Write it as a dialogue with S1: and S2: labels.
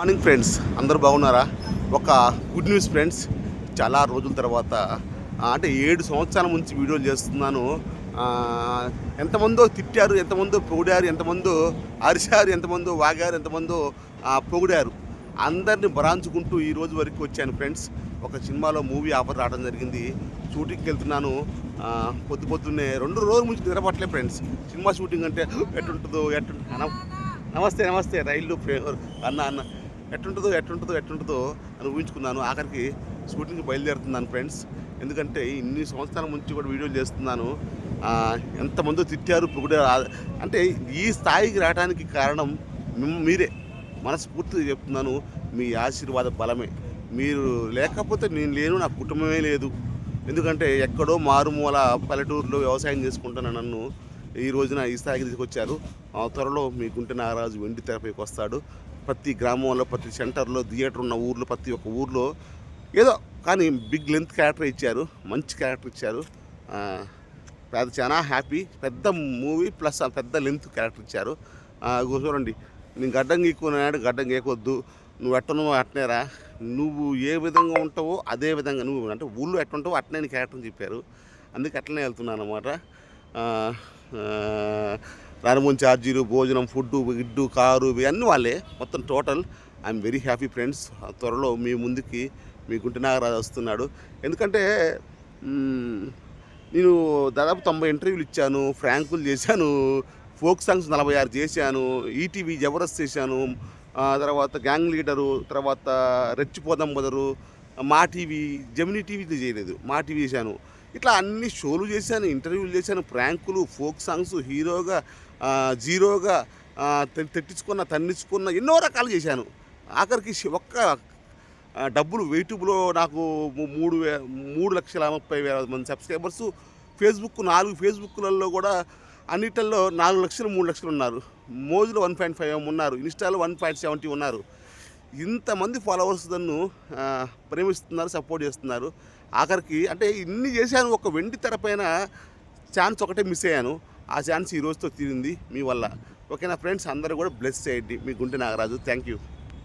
S1: Morning friends అందరూ బాగున్నారా? ఒక గుడ్ న్యూస్ ఫ్రెండ్స్ చాలా రోజుల తర్వాత అంటే ఏడు సంవత్సరాల నుంచి వీడియోలు చేస్తున్నాను. ఎంతమందో తిట్టారు ఎంతమందో పొగిడారు ఎంతమందో అరిశారు ఎంతమందో వాగారు ఎంతమందో పొగిడారు. అందరిని బరాంచుకుంటూ ఈ రోజు వరకు వచ్చాను ఫ్రెండ్స్. ఒక సినిమాలో మూవీ ఆఫర్ రావడం జరిగింది. షూటింగ్కి వెళ్తున్నాను. పొద్దు పొద్దున్నే రెండు రోజుల నుంచి నిద్రపట్టలే ఫ్రెండ్స్. సినిమా షూటింగ్ అంటే ఎట్టుంటుందో ఎట్టు నమస్తే నమస్తే రైలు అన్న అన్న. ఎట్టుంటుందో ఎట్టుంటుందో ఎట్టుంటుందో అని ఊహించుకున్నాను. ఆఖరికి షూటింగ్కి బయలుదేరుతున్నాను ఫ్రెండ్స్. ఎందుకంటే ఇన్ని సంవత్సరాల నుంచి కూడా వీడియోలు చేస్తున్నాను. ఎంతమందో తిట్టారు పొగిడారు. అంటే ఈ స్థాయికి రావడానికి కారణం మీరే. మనస్ఫూర్తిగా చెప్తున్నాను మీ ఆశీర్వాద బలమే. మీరు లేకపోతే నేను లేను నా కుటుంబమే లేదు. ఎందుకంటే ఎక్కడో మారుమూల పల్లెటూరులో వ్యవసాయం చేసుకుంటున్న నన్ను ఈ రోజున ఈ స్థాయికి తీసుకొచ్చారు. ఆ త్వరలో మీ గుంటె నాగరాజు వెండి తెరపైకి వస్తాడు. ప్రతి గ్రామంలో ప్రతి సెంటర్లో థియేటర్ ఉన్న ఊర్లో ప్రతి ఒక్క ఊర్లో ఏదో కానీ బిగ్ లెంత్ క్యారెక్టర్ ఇచ్చారు మంచి క్యారెక్టర్ ఇచ్చారు. పెద్ద అది చాలా హ్యాపీ పెద్ద మూవీ ప్లస్ ఆ పెద్ద లెంత్ క్యారెక్టర్ ఇచ్చారు. చూడండి నేను గడ్డం గీక్కున్నాడు గడ్డం గీకొద్దు నువ్వు ఎట్టనువో అట్నేరా నువ్వు ఏ విధంగా ఉంటావో అదే విధంగా నువ్వు అంటే ఊళ్ళో ఎట్టుంటావో అట్నే క్యారెక్టర్ చెప్పారు. అందుకే అట్లనే వెళ్తున్నాను అనమాట రానుమూన్ ఛార్జీలు భోజనం ఫుడ్ గిడ్డు కారు ఇవన్నీ వాళ్ళే. మొత్తం total I'm very happy friends. త్వరలో మీ ముందుకి మీ గుంటనాగరాజు వస్తున్నాడు. ఎందుకంటే నేను దాదాపు తొంభై ఇంటర్వ్యూలు ఇచ్చాను ఫ్రాంకులు చేశాను ఫోక్ సాంగ్స్ నలభై ఆరు చేశాను ఈటీవీ జబర్దస్త్ చేశాను తర్వాత గ్యాంగ్ లీడరు తర్వాత రెచ్చిపోదాం బదరు మా టీవీ జమినీ టీవీలో చేయలేదు మా టీవీ చేశాను. ఇట్లా అన్ని షోలు చేశాను ఇంటర్వ్యూలు చేశాను ప్రాంకులు ఫోక్ సాంగ్స్ హీరోగా జీరోగా తెట్టించుకున్న తన్నించుకున్న ఎన్నో రకాలు చేశాను. ఆఖరికి ఒక్క డబ్బులు వెయిట్బులో నాకు మూడు వే మూడు లక్షల ముప్పై వేల మంది సబ్స్క్రైబర్స్. ఫేస్బుక్ నాలుగు ఫేస్బుక్లలో కూడా అన్నిటిల్లో నాలుగు లక్షలు మూడు లక్షలు ఉన్నారు. మోజులో వన్ పాయింట్ ఫైవ్ ఉన్నారు. ఇన్స్టాలో వన్ పాయింట్ సెవెంటీ ఉన్నారు. ఇంతమంది ఫాలోవర్స్ నన్ను ప్రేమిస్తున్నారు సపోర్ట్ చేస్తున్నారు. ఆఖరికి అంటే ఇన్ని చేశాను ఒక వెండి తెరపైన ఛాన్స్ ఒకటే మిస్ అయ్యాను. ఆ ఛాన్స్ ఈ రోజుతో తీరింది. మీ వల్ల. ఓకేనా ఫ్రెండ్స్? అందరూ కూడా బ్లెస్ చేయండి. మీ గుంటె నాగరాజు. Thank you.